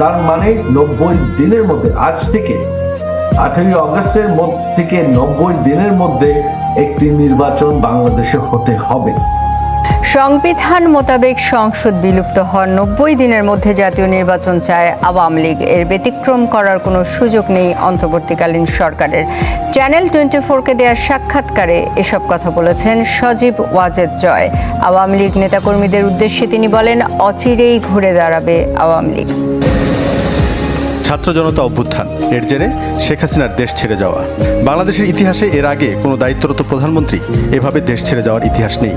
তার মানে নব্বই দিনের মধ্যে, আজ থেকে, আঠেরোই অগস্টের থেকে নব্বই দিনের মধ্যে একটি নির্বাচন বাংলাদেশে হতে হবে। সংবিধান মোতাবেক সংসদ বিলুপ্ত হওয়ার নব্বই দিনের মধ্যে জাতীয় নির্বাচন চায় আওয়ামী লীগ। এর ব্যতিক্রম করার কোনো সুযোগ নেই অন্তর্বর্তীকালীন সরকারের। চ্যানেল টোয়েন্টি ফোরকে দেওয়া সাক্ষাৎকারে এসব কথা বলেছেন সজীব ওয়াজেদ জয়। আওয়ামী লীগ নেতাকর্মীদের উদ্দেশ্যে তিনি বলেন, অচিরেই ঘুরে দাঁড়াবে আওয়ামী লীগ। ছাত্র জনতা অভ্যুত্থান। এর জেরে শেখ হাসিনার দেশ ছেড়ে যাওয়া। বাংলাদেশের ইতিহাসে এর আগে কোনো দায়িত্বরত প্রধানমন্ত্রী এভাবে দেশ ছেড়ে যাওয়ার ইতিহাস নেই।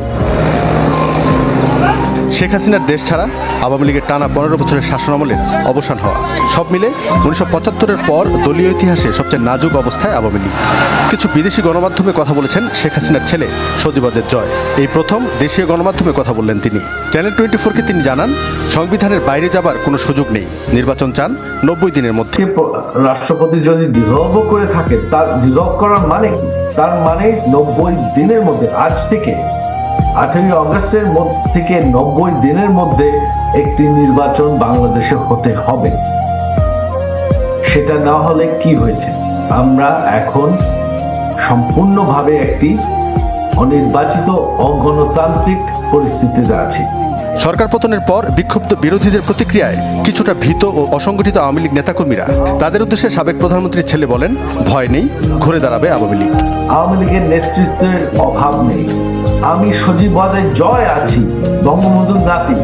শেখ হাসিনার দেশ ছাড়া আওয়ামী লীগের টানা পনেরো বছরের শাসন শাসনামলের অবসান হওয়া। সব মিলে উনিশশো পঁচাত্তরের পর দলীয় ইতিহাসে সবচেয়ে নাজুক অবস্থায় আওয়ামী লীগ। কিছু বিদেশি গণমাধ্যমে কথা বলেছেন শেখ হাসিনার ছেলে সজিবাদের জয়। এই প্রথম দেশীয় গণমাধ্যমে কথা বললেন তিনি। চ্যানেল টোয়েন্টি ফোরকে তিনি জানান, সংবিধানের বাইরে যাবার কোনো সুযোগ নেই। নির্বাচন চান নব্বই দিনের মধ্যে। রাষ্ট্রপতি যদি ডিজলভ করে থাকে, তার ডিজলভ করার মানে তার মানে নব্বই দিনের মধ্যে আজ থেকে আঠেরোই অগস্টের থেকে নব্বই দিনের মধ্যে একটি নির্বাচন বাংলাদেশে হতে হবে। সেটা না হলে কি হয়েছে? আমরা এখন সম্পূর্ণভাবে একটি অনির্বাচিত অগণতান্ত্রিক পরিস্থিতিতে আছি। সরকার পতনের পর বিক্ষুব্ধ বিরোধীদের প্রতিক্রিয়ায় কিছুটা ভীত ও অসংগঠিত আওয়ামী লীগ নেতাকর্মীরা তাদের উদ্দেশ্যে সাবেক প্রধানমন্ত্রীর ছেলে বলেন ভয় নেই ঘুরে দাঁড়াবে আওয়ামী লীগ। আওয়ামী লীগের নেতৃত্বের অভাব নেই। আমি সজীব ওয়াদের জয় আছি বঙ্গবন্ধুর নাতি।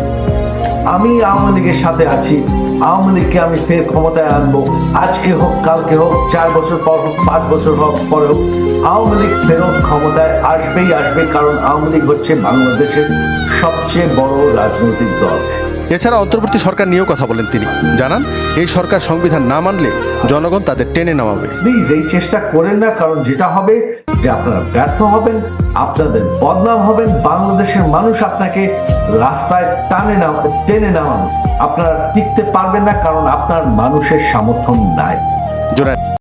আমি আওয়ামী লীগের সাথে আছি আওয়ামী লীগকে আমি ফের ক্ষমতায় আনব। আজকে হোক কালকে হোক চার বছর পর হোক পাঁচ বছর হোক পরে হোক আওয়ামী লীগ ফেরত ক্ষমতায় আসবেই আসবে কারণ আওয়ামী লীগ হচ্ছে বাংলাদেশের সবচেয়ে বড় রাজনৈতিক দল। এছাড়া অন্তর্বর্তী সরকার নিয়েও কথা বলেন তিনি। জানান এই সরকার সংবিধান না মানলে জনগণ তাদের টেনে নামাবে। প্লিজ এই চেষ্টা করেন না কারণ যেটা হবে যে আপনারা ব্যর্থ হবেন, আপনাদের বদনাম হবেন, বাংলাদেশের মানুষ আপনাকে রাস্তায় টানে না টেনে নামাবে আপনারা টিকতে পারবেন না, কারণ আপনার মানুষের সামর্থ্য নাই।